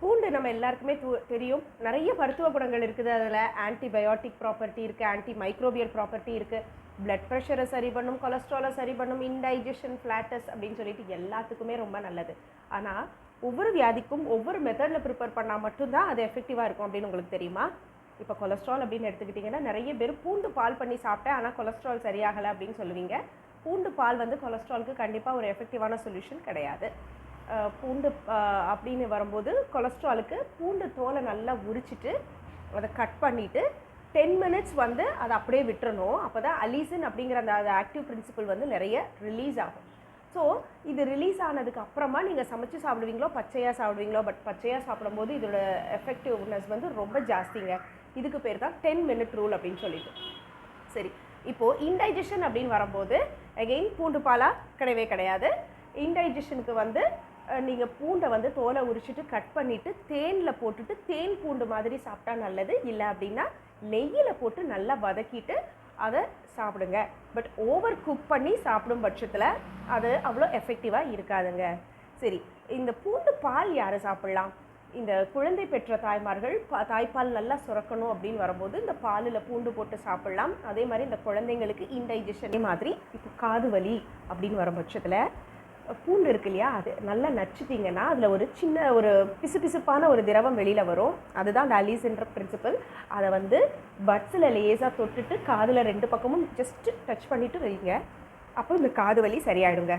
பூண்டு நம்ம எல்லாருக்குமே தெரியும். நிறைய மருத்துவ குணங்கள் இருக்குது அதில். ஆன்டிபயோட்டிக் ப்ராப்பர்ட்டி இருக்குது ஆன்டி மைக்ரோபியல் ப்ராப்பர்ட்டி இருக்குது பிளட் ப்ரெஷரை சரி பண்ணும் கொலஸ்ட்ராலை சரி பண்ணும் இன்டைஜஷன் ஃப்ளாட்டஸ் அப்படின்னு சொல்லிட்டு எல்லாத்துக்குமே ரொம்ப நல்லது. ஆனால் ஒவ்வொரு வியாதிக்கும் ஒவ்வொரு மெத்தடில் ப்ரிப்பேர் பண்ணால் மட்டும்தான் அது எஃபெக்டிவாக இருக்கும் அப்படின்னு உங்களுக்கு தெரியுமா? இப்போ கொலஸ்ட்ரால் அப்படின்னு எடுத்துக்கிட்டிங்கன்னா நிறைய பேர் பூண்டு பால் பண்ணி சாப்பிட்டேன் ஆனால் கொலஸ்ட்ரால் சரியாகலை அப்படின்னு சொல்லுவீங்க. பூண்டு பால் வந்து கொலஸ்ட்ராலுக்கு கண்டிப்பாக ஒரு எஃபெக்டிவான சொல்யூஷன் கிடையாது. பூண்டு அப்படின்னு வரும்போது கொலஸ்ட்ராலுக்கு பூண்டு தோலை நல்லா உரிச்சிட்டு அதை கட் பண்ணிவிட்டு டென் மினிட்ஸ் வந்து அதை அப்படியே விட்டுறணும். அப்போ தான் அலீசின் அப்படிங்கிற அந்த ஆக்டிவ் பிரின்சிபல் வந்து நிறைய ரிலீஸ் ஆகும். ஸோ இது ரிலீஸ் ஆனதுக்கு அப்புறமா நீங்கள் சமைச்சு சாப்பிடுவீங்களோ பச்சையாக சாப்பிடுவீங்களோ பட் பச்சையாக சாப்பிடும்போது இதோட எஃபெக்டிவ்னஸ் வந்து ரொம்ப ஜாஸ்திங்க. இதுக்கு பேர் தான் டென் மினிட் ரூல் அப்படின்னு சொல்லிட்டு. சரி இப்போது இன்டைஜஷன் அப்படின்னு வரும்போது அகெயின் பூண்டு பாலா? கிடையவே கிடையாது. இன்டைஜஷனுக்கு வந்து நீங்கள் பூண்டை வந்து தோலை உரிச்சிட்டு கட் பண்ணிவிட்டு தேனில் போட்டுட்டு தேன் பூண்டு மாதிரி சாப்பிட்டா நல்லது. இல்லை அப்படின்னா நெய்யில் போட்டு நல்லா வதக்கிட்டு அதை சாப்பிடுங்க. பட் ஓவர் குக் பண்ணி சாப்பிடும் பட்சத்தில் அது அவ்வளோ எஃபெக்டிவாக இருக்காதுங்க. சரி இந்த பூண்டு பால் யார் சாப்பிட்லாம்? இந்த குழந்தை பெற்ற தாய்மார்கள் பா- தாய்ப்பால் நல்லா சுரக்கணும் அப்படின்னு வரும்போது இந்த பாலில் பூண்டு போட்டு சாப்பிட்லாம். அதே மாதிரி இந்த குழந்தைங்களுக்கு இன்டைஜஷன் மாதிரி இப்போ காது வலி அப்படின்னு வரும் பட்சத்தில் பூண்டு இருக்கு இல்லையா? அது நல்லா நச்சுட்டிங்கன்னா அதில் ஒரு சின்ன ஒரு பிசுபிசுப்பான ஒரு திரவம் வெளியில் வரும். அதுதான் அந்த அலீஸ்ன்ற பிரின்சிபல் அதை வந்து பட்ஸில் லேசாக தொட்டுட்டு காதில் ரெண்டு பக்கமும் ஜஸ்ட்டு டச் பண்ணிவிட்டு வைங்க. அப்போ இந்த காது வலி சரியாயிடுங்க.